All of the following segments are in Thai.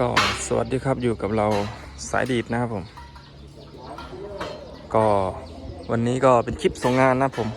ก็สวัสดีครับอยู่กับเราสายดีดนะครับผม ก็วันนี้ก็เป็นคลิปส่งงานนะครับผม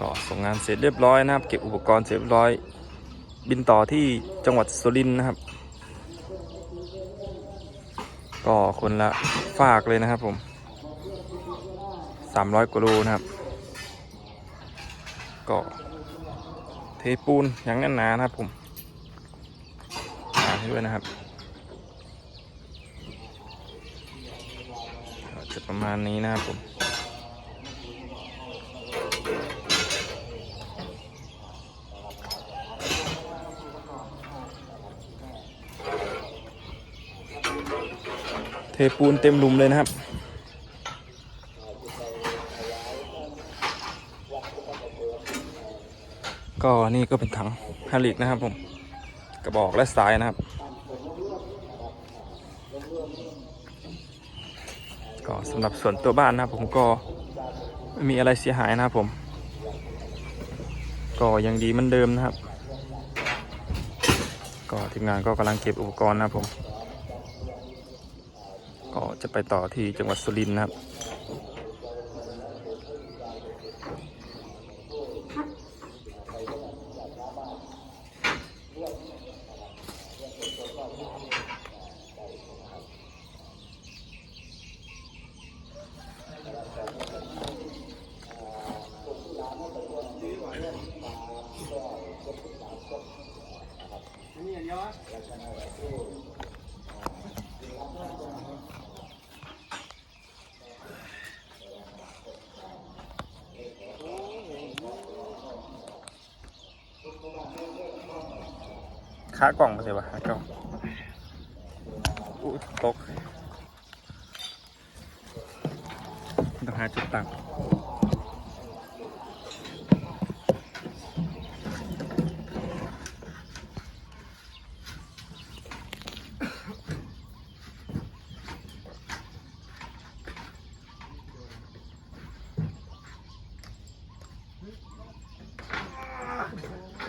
ก็ส่งงานเสร็จเรียบร้อยนะครับ เก็บอุปกรณ์เสร็จเรียบร้อย บินต่อที่จังหวัดสุรินทร์นะครับ ก็คนละฝากเลยนะครับผม300กิโลนะครับ ก็เทปูนอย่างแน่นหนานะครับผม ด้วยนะครับก็จะประมาณนี้นะครับผมเทปูนเต็มหลุมเลยนะครับก็นี่ก็เป็นถังฮาลิกนะครับผม กระบอกและสายนะครับ ก็สำหรับส่วนตัวบ้านนะครับผมก็ไม่มีอะไรเสียหายนะครับผม ก็ยังดีเหมือนเดิมนะครับ ก็ทีมงานก็กำลังเก็บอุปกรณ์นะครับผม ก็จะไปต่อที่จังหวัดสุรินทร์นะครับ ค้ากล่องมาเลยวะค้ากล่องอุ๊ยตกต้องหาจุดตั้ง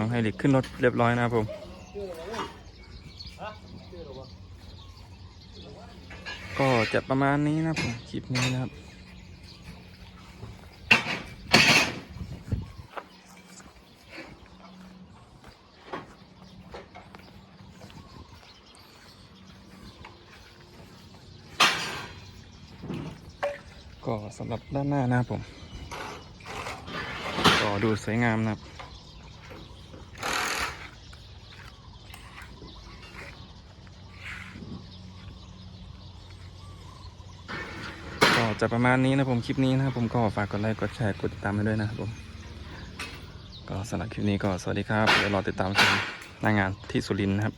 ถังไฮลิกขึ้นรถเรียบร้อยนะครับผมก็จะประมาณนี้นะผมคลิปนี้นะครับก็สำหรับด้านหน้านะครับผม ก็ดูสวยงามนะครับ ก็ จะประมาณนี้นะผมคลิปนี้นะครับผมก็ฝากกดไลค์กดแชร์กดติดตามให้ด้วยนะครับผมก็สำหรับคลิปนี้ก็สวัสดีครับเดี๋ยวรอติดตามชมหน้างานที่สุรินทร์นะครับ